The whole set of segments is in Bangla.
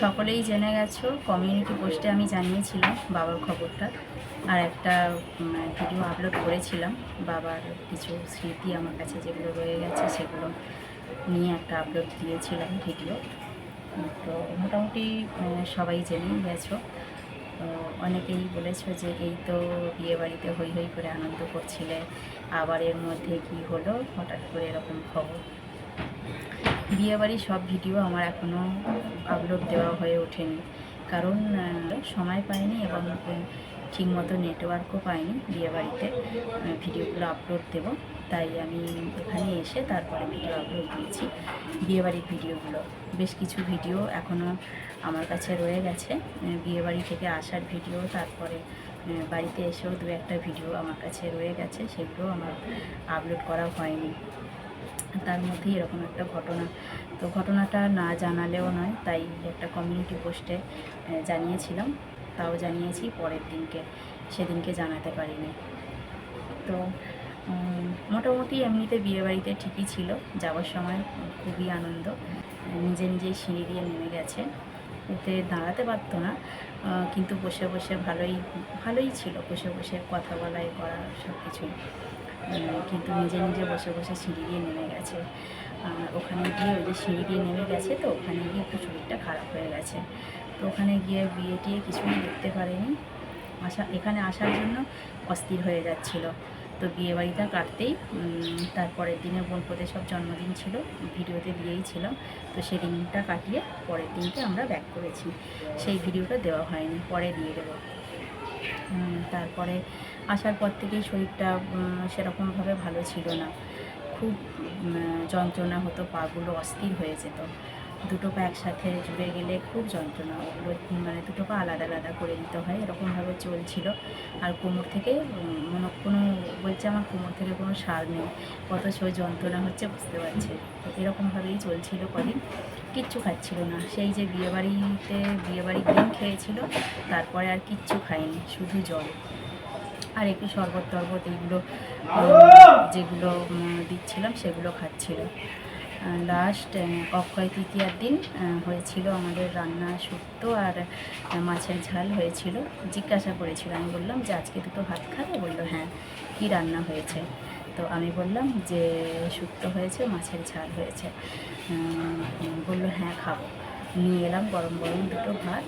সকলেই জেনে গেছো কমিউনিটি পোস্টে আমি জানিয়েছিলাম বাবার খবরটা আর একটা ভিডিও আপলোড করেছিলাম। বাবার কিছু স্মৃতি আমার কাছে যেগুলো রয়ে গেছে সেগুলো নিয়ে একটা আপলোড দিয়েছিলাম ভিডিও তো মোটামুটি সবাই জেনেই গেছো। অনেকেই বলেছ যে এই তো বিয়ে বাড়িতে হই হই করে আনন্দ করছিলে, আবার এর মধ্যে কি হলো? হঠাৎ করে এরকম খবর। বিয়েবাড়ির সব ভিডিও আমার এখনও আপলোড দেওয়া হয়ে ওঠেনি। কারণ সময় পাইনি এবং ঠিকমতো নেটওয়ার্কও পাইনি বিয়েবাড়িতে। ভিডিওগুলো আপলোড দেব। তাই আমি এখানে এসে তারপরে ভিডিও আপলোড দিয়েছি, বিয়েবাড়ির ভিডিওগুলো। বেশ কিছু ভিডিও এখনও আমার কাছে রয়ে গেছে। বিয়েবাড়ি থেকে আসার ভিডিও, তারপরে বাড়িতে এসেও দু একটা ভিডিও আমার কাছে রয়ে গেছে। সেগুলো আমার আপলোড করা হয়নি। তার মধ্যে এরকম একটা ঘটনা। তো ঘটনাটা না জানালেও নয়, তাই একটা কমিউনিটি পোস্টে জানিয়েছিলাম। তাও জানিয়েছি পরের দিনকে। সেদিনকে জানাতে পারিনি। তো মোটামুটি এমনিতে বিয়েবাড়িতে ঠিকই ছিল। যাওয়ার সময় খুবই আনন্দ। নিজে নিজেই সিঁড়ি দিয়ে নেমে গেছে। এতে দাঁড়াতে পারতো না কিন্তু বসে বসে ভালোই ভালোই ছিল। বসে বসে কথা বলাই, করা সব কিছুই কিন্তু নিজে নিজে বসে বসে সিঁড়ি দিয়ে নেমে গেছে। আর ওখানে গিয়ে ওই যে সিঁড়ি দিয়ে নেমে গেছে তো ওখানে গিয়ে একটু শরীরটা খারাপ হয়ে গেছে। তো ওখানে গিয়ে বিয়ে টিয়ে কিছুই দেখতে পারেনি। আসা, এখানে আসার জন্য অস্থির হয়ে যাচ্ছিল। তো বিয়ে বাড়িটা কাটতেই তারপরের দিনে বোনপোতে সব জন্মদিন ছিল, ভিডিওতে দিয়েই ছিল। তো সেই দিনটা কাটিয়ে পরের দিনকে আমরা ব্যাক করেছি। সেই ভিডিওটা দেওয়া হয়নি, পরে দিয়ে দেবো। তারপরে আসার পর থেকেই শরীরটা সেরকমভাবে ভালো ছিল না। খুব যন্ত্রণা হতো পাগুলো অস্থির হয়ে যেত। দুটো পা একসাথে জুড়ে গেলে খুব যন্ত্রণা ওগুলো মানে দুটো পা আলাদা আলাদা করে দিতে হয়, এরকমভাবে চলছিল। আর কোমর থেকে, মনে, কোনো, বলছে আমার কোমর থেকে কোনো সার নেই, অথচ ওই যন্ত্রণা হচ্ছে, বুঝতে পারছে। তো এরকমভাবেই চলছিল কদিন, কিচ্ছু খাচ্ছিল না। সেই যে বিয়েবাড়িতে, বিয়েবাড়ি ডিম খেয়েছিল, তারপরে আর কিচ্ছু খায়নি শুধু জল। আর একটু শরবত টরবত এইগুলো যেগুলো দিচ্ছিলাম, সেগুলো খাচ্ছিল। লাস্ট অক্ষয় তৃতীয়ার দিন হয়েছিল আমাদের রান্না শুক্তো আর মাছের ঝাল হয়েছিল। জিজ্ঞাসা করেছিল, আমি বললাম যে আজকে দুটো ভাত খাবে? বলল হ্যাঁ কী রান্না হয়েছে? তো আমি বললাম যে শুক্তো হয়েছে, মাছের ঝাল হয়েছে। বলল হ্যাঁ খাব। নিয়ে এলাম গরম গরম দুটো ভাত।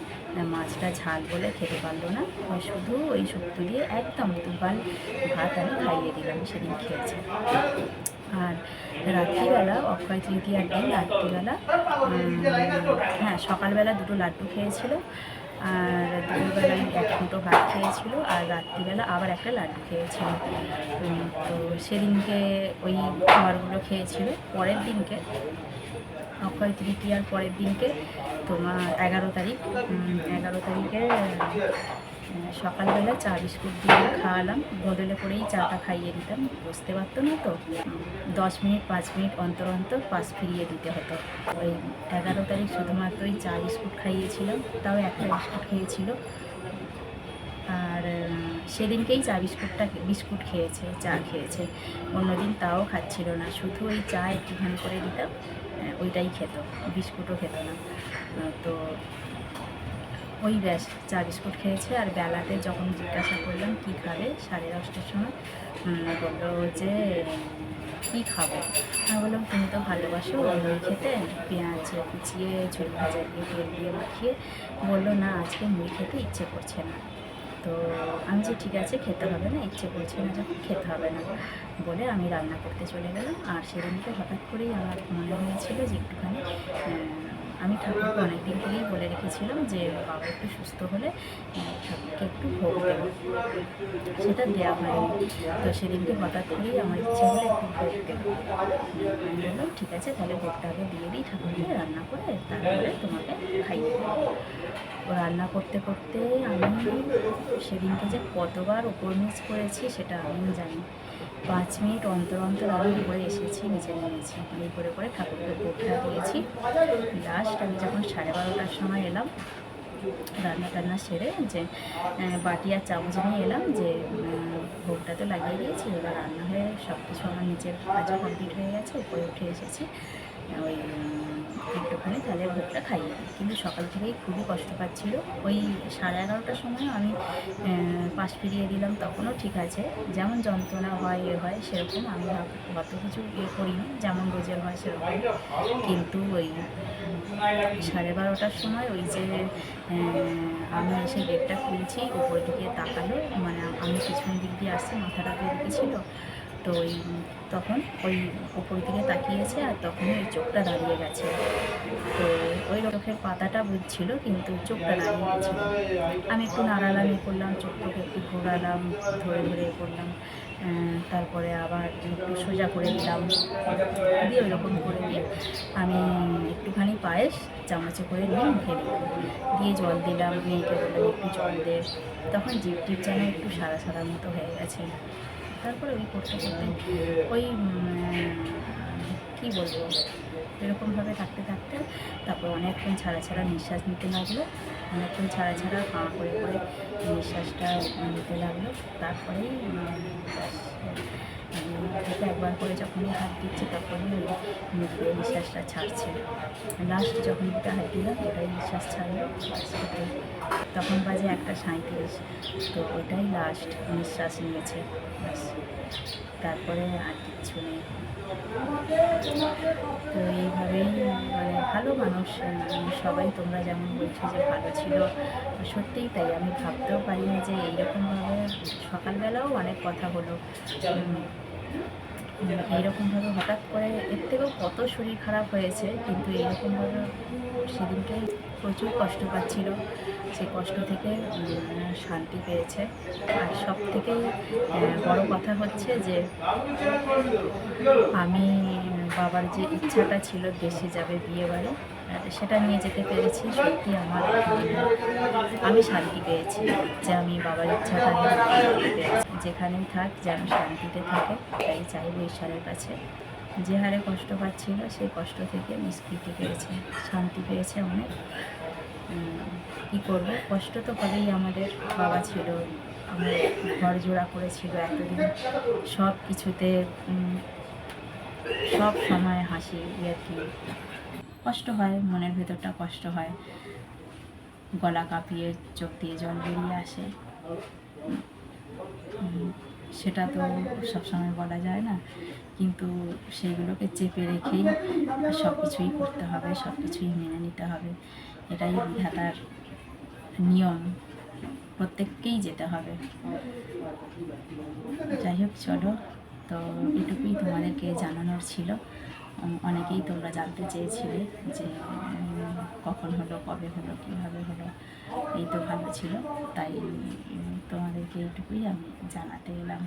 মাছটা ঝাল বলে খেতে পারল না। শুধু ওই শুক্তো দিয়ে একদম দুবার ভাত আমি খাইয়ে দিলাম, সেদিন খেয়েছে। আর রাত্রিবেলা, অক্ষয় তৃতীয়ার দিন, রাত্রিবেলা হ্যাঁ সকালবেলা দুটো লাড্ডু খেয়েছিল, আর দুপুরবেলায় এক দুটো ভাত খেয়েছিল, আর রাত্রিবেলা আবার একটা লাড্ডু খেয়েছিল। তো সেদিনকে ওই খাবারগুলো খেয়েছিল, পরের দিনকে, অক্ষয় তৃতীয়ার পরের দিনকে তোমার এগারো তারিখ এগারো তারিখে সকালবেলা চা বিস্কুট দিয়ে খাওয়ালাম। বদলে করেই চাটা খাইয়ে দিতাম। বসতে পারতো না তো। দশ মিনিট, পাঁচ মিনিট অন্তর অন্তর পাশ ফিরিয়ে দিতে হতো। ওই এগারো তারিখ শুধুমাত্র ওই চা বিস্কুট খাইয়েছিলাম। তাও একটা বিস্কুট খেয়েছিল। আর সেদিনকেই চা বিস্কুটটা বিস্কুট খেয়েছে, চা খেয়েছে। অন্যদিন তাও খাচ্ছিল না। শুধু ওই চা একটুখানি করে দিতাম ওইটাই খেত। বিস্কুটও খেত না। তো ওই ব্যাস, চা বিস্কুট খেয়েছে আর বেলাতে যখন জিজ্ঞাসা করলাম, কী খাবে? সাড়ে দশটার সময় বলল যে, কী খাব? আমি বললাম, তুমি তো ভালোবাসো মুড়ি খেতে, পেঁয়াজ কুচিয়ে, ঝুল ভাজা দিয়ে তেল দিয়ে মাখিয়ে। বলল, না, আজকে মুড়ি খেতে ইচ্ছে করছে না। তো আমি যে, ঠিক আছে, খেতে হবে না, ইচ্ছে করছে না, যখন খেতে হবে না। বলে আমি রান্না করতে চলে গেলাম। আর সেদিনকে হঠাৎ করেই আমার মনে হয়েছিল যে একটুখানি আমি ঠাকুরকে অনেকদিন থেকেই বলে রেখেছিলাম যে, বাবা একটু সুস্থ হলে ঠাকুরকে একটু ভোগ দেবো। সেটা দেওয়া হয়নি। তো সেদিনকে হঠাৎ করেই আমার ইচ্ছে হলো একটু ভোগ দেবো। আমি বললাম, ঠিক আছে, তাহলে ভোগটা আগে দিয়ে দিই ঠাকুরকে, রান্না করে তারপরে তোমাকে খাইয়ে দেবো। রান্না করতে করতে আমি সেদিনকে যে কতবার ওপর নিচ করেছি, সেটা আমিও জানি। পাঁচ মিনিট অন্তর অন্তর আমি করে এসেছি, নিচে নেমেছি। এই করে করে ঠাকুরকে ভোগটা দিয়েছি। লাস্ট আমি যখন সাড়ে বারোটার সময় এলাম, রান্না টান্না সেরে যে বাটি আর চামচ নিয়ে এলাম যে ভোগটা তো লাগিয়ে দিয়েছি, এবার রান্না হয়ে সব কিছু আমার নিজের কাজও কমপ্লিট হয়ে গেছে, উপরে উঠে এসেছি। ওই একটুখানি তাহলে ভোগটা খাইয়ে কিন্তু সকাল থেকেই খুবই কষ্ট পাচ্ছিল। ওই সাড়ে এগারোটার সময় আমি পাশ ফিরিয়ে দিলাম, তখনও ঠিক আছে। যেমন যন্ত্রণা হয়, এ হয়, সেরকম আমি অত কিছু ইয়ে করিনি। যেমন রোজের হয়, সেরকম। কিন্তু ওই, সাড়ে বারোটার সময় ওই যে আমি এসে গেটটা খুলছি, উপর দিকে তাকালো। মানে আমি পিছন দিক দিয়ে আসছি, মাথাটা এদিকে ছিল তো ওই তখন ওই উপর দিকে তাকিয়েছে আর তখন ওই চোখটা দাঁড়িয়ে গেছে। তো ওই চোখের পাতাটা বুঝছিল, কিন্তু চোখটা দাঁড়িয়ে গেছিল আমি একটু নাড়ালাম এ করলাম, চোখটাকে একটু ঘোরালাম, ধরে ধরে করলাম। তারপরে আবার একটু সোজা করে দিলাম। দিয়ে ওইরকম করে দিয়ে আমি একটুখানি পায়েস চামচে করে নিয়ে মুখে দিলাম। দিয়ে জল দিলাম, মেয়েকে বললাম, একটু জল দে। তখন জিপ টিপ যেন একটু সাদা সাদা মতো হয়ে গেছে। তারপরে ওই করতে করতে ওই কী বলব? এরকমভাবে থাকতে থাকতে তারপর অনেকক্ষণ ছাড়া ছাড়া নিঃশ্বাস নিতে লাগল। অনেকক্ষণ ছাড়া ছাড়া হাঁ করে করে নিঃশ্বাসটা নিতে লাগল। তারপরেই মুখে একবার করে যখনই হাত দিচ্ছে, তখনই ওই মুখ নিঃশ্বাসটা ছাড়ছে। লাস্ট যখন মুখে হাত দিলাম, ওটাই নিঃশ্বাস ছাড়লো। তখন বাজে একটা সাঁইত্রিশ। তো ওটাই লাস্ট নিঃশ্বাস নিয়েছে। তারপরে আর কিচ্ছু নেই। তো এইভাবেই মানে ভালো মানুষ। সবাই তোমরা যেমন বলছো যে ভালো ছিল। সত্যিই তাই। আমি ভাবতেও পারিনি যে এইরকমভাবে সকালবেলাও অনেক কথা হলো। এইরকমভাবে হঠাৎ করে এর থেকেও কত শরীর খারাপ হয়েছে, কিন্তু এইরকমভাবে সেদিনকে প্রচুর কষ্ট পাচ্ছিল। সেই কষ্ট থেকে শান্তি পেয়েছে। আর সব থেকে বড় কথা হচ্ছে যে, আমি বাবার যে ইচ্ছাটা ছিল দেশে যাবে বিয়ে বাড়ি সেটা নিয়ে যেতে পেরেছি। সত্যি আমার আমি শান্তি পেয়েছি যে আমি বাবার ইচ্ছাটা নিয়ে যেখানেই থাক, যেন শান্তিতে থাকে, তাই চাইব ঈশ্বরের কাছে। যে হারে কষ্ট পাচ্ছিল, সেই কষ্ট থেকে নিষ্কৃতি পেয়েছে, শান্তি পেয়েছে অনেক। কী করব? কষ্ট তো হবেই আমাদের। বাবা ছিল আমার ঘর জোড়া করেছিল এতদিন। সব কিছুতে সব সময় হাসি আর কি কষ্ট হয়, মনের ভেতরটা কষ্ট হয়। গলা কাঁপিয়ে চোখ দিয়ে জল বেরিয়ে আসে। সেটা তো সবসময় বলা যায় না। কিন্তু সেইগুলোকে চেপে রেখেই সব কিছুই করতে হবে সব কিছুই মেনে নিতে হবে। এটাই বিধাতার নিয়ম। প্রত্যেককেই যেতে হবে। যাই হোক, চলো। তো এটুকুই তোমাদেরকে জানানোর ছিল। অনেকেই তোমরা জানতে চেয়েছিলে যে কখন হলো, কবে হলো, কীভাবে হলো, এই তো ভালো ছিল। তাই তোমাদেরকে এইটুকুই আমি জানাতে এলাম।